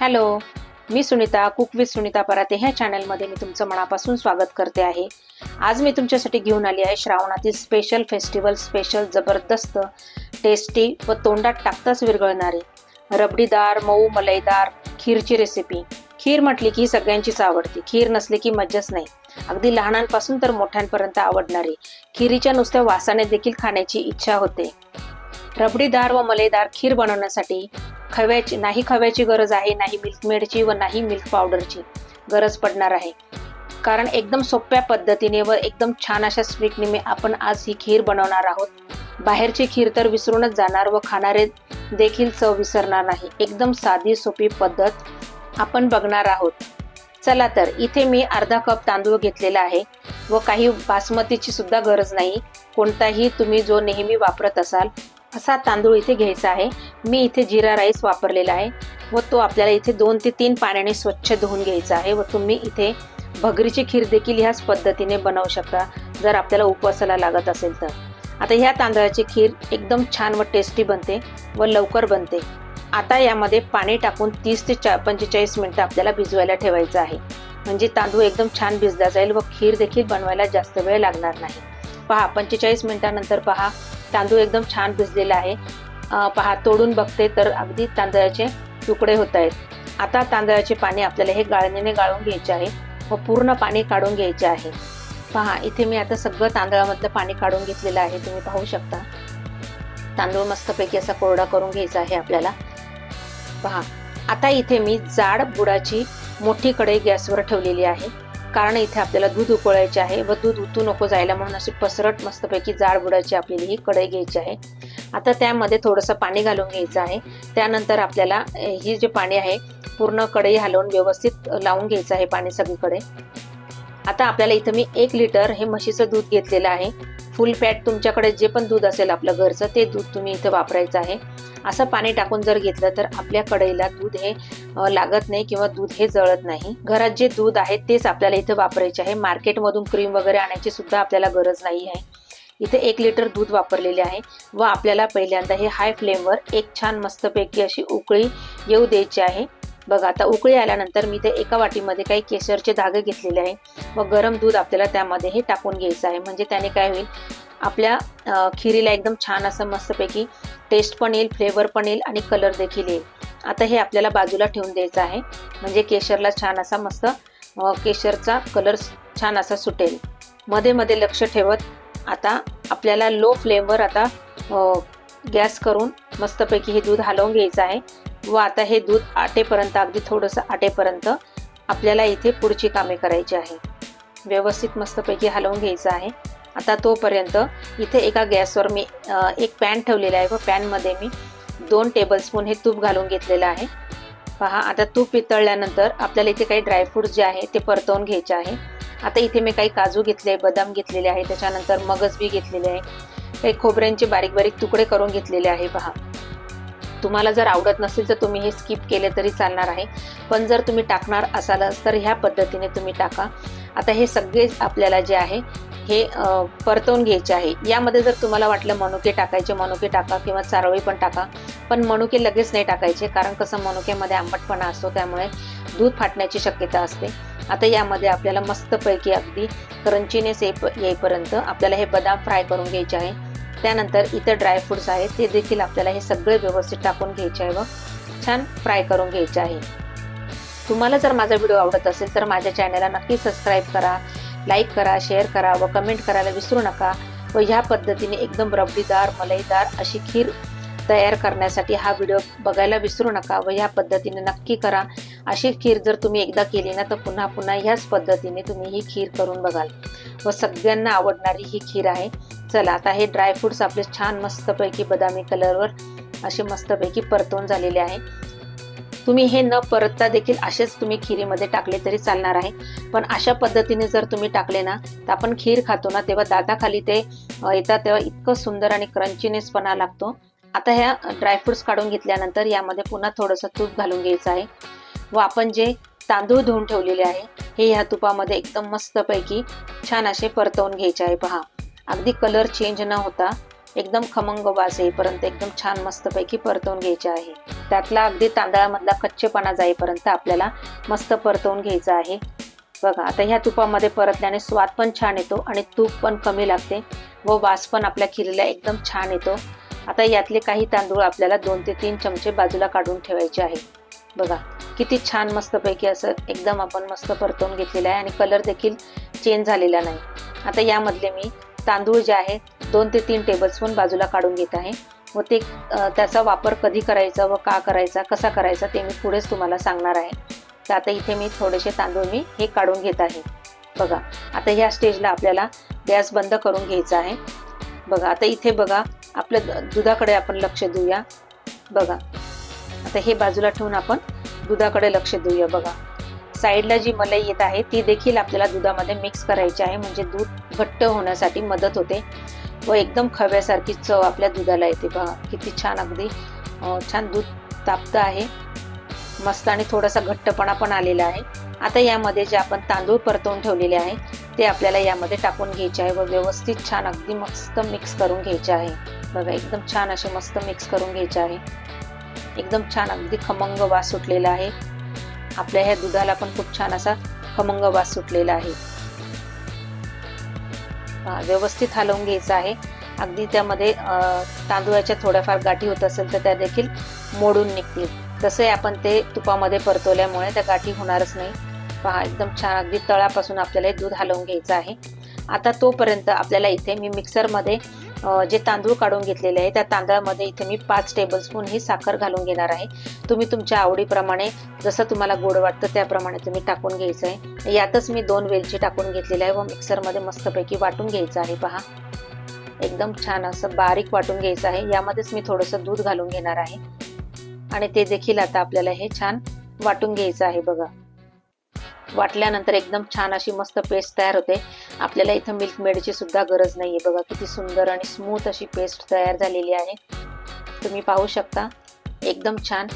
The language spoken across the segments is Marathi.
हॅलो मी सुनीता कुक विथ सुनीता पराते ह्या चॅनलमध्ये मी तुमचं मनापासून स्वागत करते आहे. आज मी तुमच्यासाठी घेऊन आली आहे श्रावणातील स्पेशल फेस्टिवल स्पेशल जबरदस्त टेस्टी व तोंडात टाकताच विरघळणारी. रबडीदार मऊ मलईदार खीरची रेसिपी खीर म्हटली की सगळ्यांचीच आवडते. खीर नसली की मज्जाच नाही. अगदी लहानांपासून तर मोठ्यांपर्यंत आवडणारी. खिरीच्या नुसत्या वासाने देखील खाण्याची इच्छा होते. रबडीदार व मलेदार खीर बनवण्यासाठी खव्याची नाही खव्याची गरज आहे नाही मिल्कमेडची व नाही मिल्क पावडरची गरज पडणार आहे. कारण एकदम सोप्या पद्धतीने व एकदम छान अशा स्वीटने आपण आज ही खीर बनवणार आहोत. बाहेरची खीर तर विसरूनच जाणार व खाणारे देखील चव विसरणार नाही. एकदम साधी सोपी पद्धत आपण बघणार आहोत. चला तर इथे मी अर्धा कप तांदूळ घेतलेला आहे व काही बासमतीची सुद्धा गरज नाही. कोणताही तुम्ही जो नेहमी वापरत असाल असा तांदूळ इथे घ्यायचा आहे. मी इथे जिरा राईस वापरलेला आहे व तो आपल्याला इथे दोन ते तीन पाण्याने स्वच्छ धुवून घ्यायचा आहे व तुम्ही इथे भगरीची खीर देखील ह्याच पद्धतीने बनवू शकता जर आपल्याला उपवासाला लागत असेल तर. आता ह्या तांदळाची खीर एकदम छान व टेस्टी बनते व लवकर बनते. आता यामध्ये पाणी टाकून तीस ते चा पंचेचाळीस मिनटं आपल्याला भिजवायला ठेवायचं आहे. म्हणजे तांदूळ एकदम छान भिजला जाईल व खीर देखील बनवायला जास्त वेळ लागणार नाही. पहा पंचेचाळीस मिनिटानंतर पहा. तांदूळ एकदम छान भिजलेला आहे. पहा तोडून बघते तर अगदी तांदळाचे तुकडे होत आहेत. आता तांदळाचे पाणी आपल्याला हे गाळणीने गाळून घ्यायचे आहे. व पूर्ण पाणी काढून घ्यायचे आहे. पहा इथे मी आता सगळं तांदळामधलं पाणी काढून घेतलेलं आहे. तुम्ही पाहू शकता. तांदूळ मस्तपैकी असा कोरडा करून घ्यायचा आहे आपल्याला. पहा आता इथे मी जाड बुडाची मोठी कढई गॅसवर ठेवलेली आहे. कारण इथे आपल्याला दूध उकळायचे आहे व दूध उतू नको जायला म्हणून अशी पसरट मस्तपैकी जाड बुडायची आपल्याला ही कढई घ्यायची आहे. आता त्यामध्ये थोडंसं पाणी घालून घ्यायचं आहे. त्यानंतर आपल्याला ही जे पाणी आहे पूर्ण कढई हलवून व्यवस्थित लावून घ्यायचं आहे पाणी सगळीकडे. आता आपल्याला इथं मी एक लिटर हे म्हशीचं दूध घेतलेलं आहे. फुल फॅट तुमच्याकडे जे पण दूध असेल आपलं घरचं ते दूध तुम्ही इथं वापरायचं आहे. असं पाणी टाकून जर घेतलं तर आपल्या कढईला दूध हे लागत नाही किंवा दूध हे जळत नाही. घरात जे दूध आहे तेच आपल्याला इथं वापरायचे आहे. मार्केटमधून क्रीम वगैरे आणायची सुद्धा आपल्याला गरज नाही आहे. इथे एक लिटर दूध वापरलेले आहे व आपल्याला पहिल्यांदा हे हाय फ्लेमवर एक छान मस्तपैकी अशी उकळी येऊ द्यायची आहे. बघा आता उकळी आल्यानंतर मी ते एका वाटीमध्ये काही केशरचे धागे घेतलेले आहे. व गरम दूध आपल्याला त्यामध्ये हे टाकून घ्यायचं आहे. म्हणजे त्याने काय होईल आपल्या खिरीला एकदम छान असं मस्तपैकी टेस्ट पण येईल फ्लेवर पण येईल आणि कलर देखील येईल. आता हे आपल्याला बाजूला ठेवून द्यायचं आहे. म्हणजे केशरला छान असा मस्त केशरचा कलर छान असा सुटेल. मध्ये मध्ये लक्ष ठेवत आता आपल्याला लो फ्लेमवर आता गॅस करून मस्तपैकी हे दूध हलवून घ्यायचं आहे. व आता हे दूध आटेपर्यंत अगदी थोडंसं आटेपर्यंत आपल्याला इथे पुढची कामे करायची आहे. व्यवस्थित मस्तपैकी हलवून घ्यायचं आहे. आता तोपर्यंत इथे एका गॅसवर मी एक पॅन ठेवलेला आहे व पॅनमध्ये मी दोन टेबलस्पून हे तूप घालून घेतलेलं आहे. पहा आता तूप वितळल्यानंतर आपल्याला इथे काही ड्रायफ्रूट्स जे आहे ते परतवून घ्यायचे आहे. आता इथे मी काही काजू घेतले बदाम घेतलेले आहे त्याच्यानंतर मगज बी घेतलेले आहे. काही खोबऱ्यांचे बारीक बारीक तुकडे करून घेतलेले आहे पहा. तुम्हाला जर आवडत नसेल तर तुम्ही हे स्किप केले तरी चालणार आहे. पण जर तुम्ही टाकणार असालच तर ह्या पद्धतीने तुम्ही टाका. आता हे सगळेच आपल्याला जे आहे हे परतवून घ्यायचे आहे. यामध्ये जर तुम्हाला वाटलं मनुके टाकायचे मनुके टाका किंवा चारोळी पण टाका. पण मनुके लगेच नाही टाकायचे कारण कसं मनुकेमध्ये आंबटपणा असतो त्यामुळे दूध फाटण्याची शक्यता असते. आता यामध्ये आपल्याला मस्तपैकी अगदी क्रंचीनेस येईपर्यंत आपल्याला हे बदाम फ्राय करून घ्यायचे आहे. त्यानंतर इतर ड्रायफ्रुट्स आहेत. ते देखील आपल्याला हे सगळे व्यवस्थित टाकून घ्यायचे आहे व छान फ्राय करून घ्यायचे आहे. तुम्हाला जर माझा व्हिडिओ आवडत असेल तर माझ्या चॅनलला नक्की सबस्क्राईब करा लाईक करा शेअर करा व कमेंट करायला विसरू नका. व ह्या पद्धतीने एकदम रबडीदार मलईदार अशी खीर तयार करण्यासाठी हा व्हिडिओ बघायला विसरू नका व ह्या पद्धतीने नक्की करा. अशी खीर जर तुम्ही एकदा केली ना तर पुन्हा पुन्हा ह्याच पद्धतीने तुम्ही ही खीर करून बघाल. व सगळ्यांना आवडणारी ही खीर आहे. चला आता हे ड्रायफ्रुट्स आपले छान मस्तपैकी बदामी कलरवर असे मस्तपैकी परतवून झालेले आहे तुम्ही हे न परतता देखील असेच तुम्ही खिरीमध्ये टाकले तरी चालणार आहे. पण अशा पद्धतीने जर तुम्ही टाकले ना तर आपण खीर खातो ना तेव्हा दाताखाली ते येतात तेव्हा इतकं सुंदर आणि क्रंचीनेसपणा लागतो. आता ह्या ड्रायफ्रुट्स काढून घेतल्यानंतर यामध्ये पुन्हा थोडंसं तूप घालून घ्यायचं आहे. व आपण जे तांदूळ धुवून ठेवलेले आहे हे ह्या तुपामध्ये एकदम मस्तपैकी छान असे परतवून घ्यायचे आहे. पहा. अगदी कलर चेंज न होता एकदम खमंग वास येईपर्यंत एकदम छान मस्तपैकी परतवून घ्यायचे आहे. त्यातला अगदी तांदळामधला कच्चेपणा जाईपर्यंत आपल्याला मस्त परतवून घ्यायचं आहे. बघा आता ह्या तुपामध्ये परतल्याने स्वाद पण छान येतो आणि तूप पण कमी लागते व वास पण आपल्या खिरीला एकदम छान येतो. आता यातले काही तांदूळ आपल्याला दोन ते तीन चमचे बाजूला काढून ठेवायचे आहे. बघा किती छान मस्तपैकी असं एकदम आपण मस्त परतवून घेतलेलं आहे आणि कलर देखील चेंज झालेला नाही. आता यामधले मी तांदूळ जे आहे दोन ते तीन टेबलस्पून बाजूला काढून घेत आहे. व ते त्याचा वापर कधी करायचा व का करायचा कसा करायचा ते मी पुढेच तुम्हाला सांगणार आहे. तर आता इथे मी थोडेसे तांदूळ मी हे काढून घेत आहे. बघा आता ह्या स्टेजला आपल्याला गॅस बंद करून घ्यायचा आहे. बघा आता इथे बघा आपल्या दुधाकडे आपण लक्ष देऊया. बघा आता हे बाजूला ठेवून आपण दुधाकडे लक्ष देऊया बघा. साईडला जी मलाई येत आहे ती देखील आपल्याला दुधामध्ये मिक्स करायची आहे. म्हणजे दूध घट्ट होण्यासाठी मदत होते. व एकदम खव्यासारखी चव आपल्या दुधाला येते. बघा किती छान अगदी छान दूध तापतं आहे. मस्त आणि थोडासा घट्टपणा पण आलेला आहे. आता यामध्ये जे आपण तांदूळ परतवून ठेवलेले आहे ते आपल्याला यामध्ये टाकून घ्यायचे आहे व व्यवस्थित छान अगदी मस्त मिक्स करून घ्यायचे आहे. बघा एकदम छान असे मस्त मिक्स करून घ्यायचे आहे. एकदम छान अगदी खमंग वास सुटलेला आहे. आपल्या ह्या दुधाला पण खूप छान असा खमंग वास सुटलेला आहे. व्यवस्थित हलवून घ्यायचं आहे. अगदी त्यामध्ये तांदूळाच्या थोड्याफार गाठी होत असेल तर त्या देखील मोडून निघतील. तसे आपण ते तुपामध्ये परतवल्यामुळे त्या गाठी होणारच नाही. पहा एकदम छान अगदी तळापासून आपल्याला दूध हलवून घ्यायचं आहे. आता तोपर्यंत आपल्याला इथे मी मिक्सरमध्ये जे तांदूळ काढून घेतलेले आहे त्या तांदळामध्ये इथे मी पाच टेबलस्पून ही साखर घालून घेणार आहे. तुम्ही तुमच्या आवडीप्रमाणे जसं तुम्हाला गोड वाटतं त्याप्रमाणे तुम्ही टाकून घ्यायचं आहे. यातच मी दोन वेलची टाकून घेतलेली आहे व मिक्सरमध्ये मस्तपैकी वाटून घ्यायचं आहे पहा. एकदम छान असं बारीक वाटून घ्यायचं आहे. यामध्येच मी थोडंसं दूध घालून घेणार आहे. आणि ते देखील आता आपल्याला हे छान वाटून घ्यायचं आहे बघा. वाटल्यानंतर एकदम छान अशी मस्त पेस्ट तयार होते. आपल्याला इथं मिल्क मेडची सुद्धा गरज नाहीये. बघा किती सुंदर आणि स्मूथ अशी पेस्ट तयार झालेली आहे. तुम्ही पाहू शकता. एकदम छान.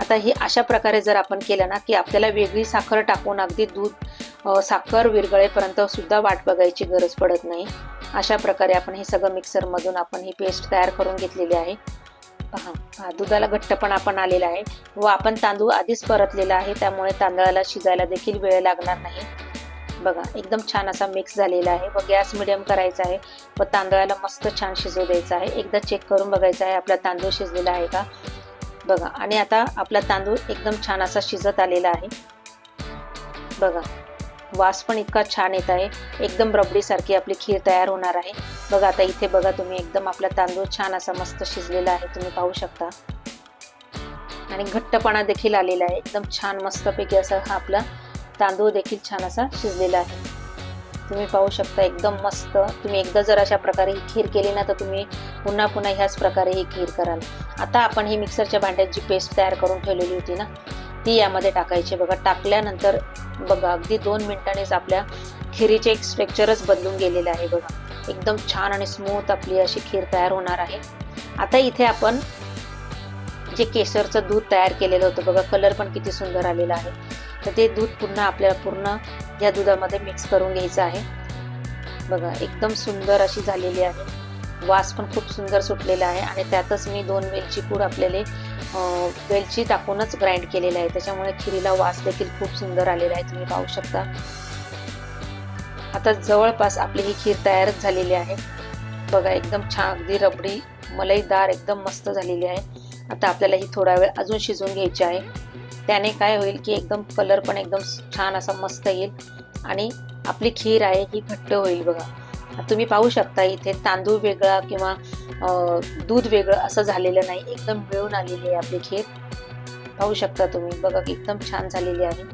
आता हे अशा प्रकारे जर आपण केलं ना की आपल्याला वेगळी साखर टाकून अगदी दूध साखर विरगळेपर्यंत सुद्धा वाट बघायची गरज पडत नाही. अशा प्रकारे आपण हे सगळं मिक्सरमधून आपण ही पेस्ट तयार करून घेतलेली आहे. पहा दुधाला घट्टपणा पण आलेला आहे. व आपण तांदूळ आधीच परतलेला आहे त्यामुळे तांदळाला शिजायला देखील वेळ लागणार नाही. बघा एकदम छान असा मिक्स झालेला आहे. व गॅस मिडियम करायचा आहे. व तांदळाला मस्त छान शिजू द्यायचा आहे. एकदा चेक करून बघायचा आहे आपला तांदूळ शिजलेला आहे का? बघा आणि आता आपला तांदूळ एकदम छान असा शिजत आलेला आहे. बघा वास पण इतका छान येत आहे. एकदम रबडीसारखी आपली खीर तयार होणार आहे. बघा आता इथे बघा तुम्ही एकदम आपला तांदूळ छान असा मस्त शिजलेला आहे. तुम्ही पाहू शकता. आणि घट्टपणा देखील आलेला आहे. एकदम छान मस्तपैकी असा हा आपला तांदूळ देखील छान असा शिजलेला आहे. तुम्ही पाहू शकता एकदम मस्त. तुम्ही एकदा जर अशा प्रकारे ही खीर केली ना तर तुम्ही पुन्हा पुन्हा ह्याच प्रकारे ही खीर कराल. आता आपण ही मिक्सरच्या भांड्यात जी पेस्ट तयार करून ठेवलेली होती ना ती यामध्ये टाकायची. बघा टाकल्यानंतर बघा अगदी दोन मिनिटांनीच आपल्या खिरीचे एक स्ट्रक्चरच बदलून गेलेले आहे बघा. एकदम छान आणि स्मूथ आपली अशी खीर तयार होणार आहे. आता इथे आपण जे केसरचं दूध तयार केलेलं होतं बघा कलर पण किती सुंदर आलेला आहे. तर ते दूध पुन्हा आपल्याला पूर्ण या दुधामध्ये मिक्स करून घ्यायचं आहे. बघा एकदम सुंदर अशी झालेली आहे. वास पण खूप सुंदर सुटलेला आहे आणि त्यातच मी दोन वेलची पूड आपल्याला वेलची टाकूनच ग्राइंड केलेला आहे. त्याच्यामुळे खिरीला वास देखील खूप सुंदर आलेला आहे. तुम्ही पाहू शकता. आता जवळपास आपली ही खीर तयारच झालेली आहे. बघा एकदम छान अगदी रबडी मलईदार एकदम मस्त झालेली आहे. आता आपल्याला ही थोडा वेळ अजून शिजवून घ्यायची आहे. त्याने काय होईल की एकदम कलर पण एकदम छान असा मस्त येईल. आणि आपली खीर आहे ही घट्ट होईल बघा. तुम्ही पाहू शकता इथे तांदूळ वेगळा किंवा दूध वेगळं असं झालेलं नाही. एकदम मिळून आलेली आहे आपली खीर. पाहू शकता तुम्ही. बघा एकदम छान झालेली आहे.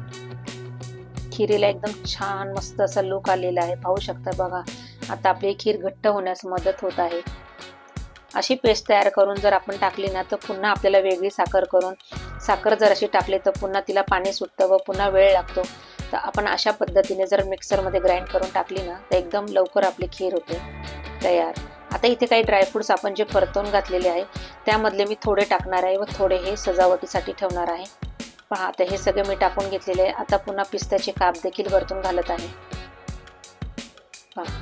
खिरीला एकदम छान मस्त असा लुक आलेला आहे. पाहू शकता बघा. आता आपली खीर घट्ट होण्यास मदत होत आहे. अशी पेस्ट तयार करून जर आपण टाकली ना तर पुन्हा आपल्याला वेगळी साखर करून साखर जर अशी टाकली तर पुन्हा तिला पाणी सुटतं व पुन्हा वेळ लागतो. तर आपण अशा पद्धतीने जर मिक्सरमध्ये ग्राइंड करून टाकली ना तर एकदम लवकर आपली खीर होते. तयार. आता इथे काही ड्रायफ्रुट्स आपण जे परतवून घातलेले आहे त्यामधले मी थोडे टाकणार आहे व थोडे हे सजावटीसाठी ठेवणार आहे. पहा आता हे सगळे मी टाकून घेतलेले आहे. आता पुन्हा पिस्त्याचे काप देखील वरतून घालत आहे.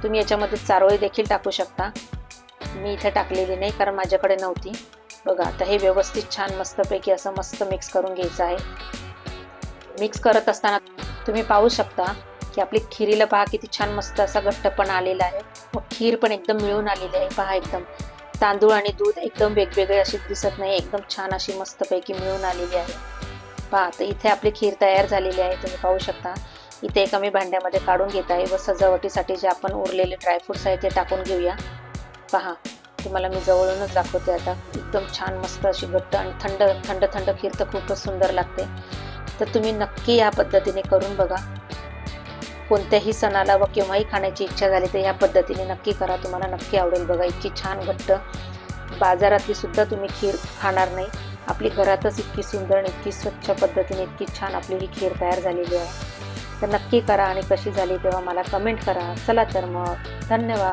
तुम्ही याच्यामध्ये चारोळी देखील टाकू शकता. मी इथे टाकलेली नाही कारण माझ्याकडे नव्हती. बघा आता हे व्यवस्थित छान मस्तपैकी असं मस्त मिक्स करून घ्यायचं आहे. मिक्स करत असताना तुम्ही पाहू शकता की आपली खिरीला पहा किती छान मस्त असा घट्टपणा आलेला आहे. व खीर पण एकदम मिळून आलेली आहे पहा एकदम. तांदूळ आणि दूध एकदम वेगवेगळे असे दिसत नाही एकदम छान अशी मस्तपैकी मिळून आलेली आहे. पहा तर इथे आपली खीर तयार झालेली आहे तुम्ही पाहू शकता. इथे एका मी भांड्यामध्ये काढून घेत आहे व सजावटीसाठी जे आपण उरलेले ड्रायफ्रुट्स आहे ते टाकून घेऊया. पहा तुम्हाला मी जवळूनच दाखवते आता. एकदम छान मस्त अशी घट्ट आणि थंड थंड थंड खीर तर खूपच सुंदर लागते. तर तुम्ही नक्की या पद्धतीने करून बघा. कोणत्याही सणाला व केव्हाही खाण्याची इच्छा झाली तर ह्या पद्धतीने नक्की करा. तुम्हाला नक्की आवडेल बघा इतकी छान घट्ट. बाजारातली सुद्धा तुम्ही खीर खाणार नाही. आपली घरातच इतकी सुंदर आणि इतकी स्वच्छ पद्धतीने इतकी छान आपली ही खीर तयार झालेली आहे. तर नक्की करा आणि कशी झाली तेव्हा मला कमेंट करा. चला तर मग. धन्यवाद.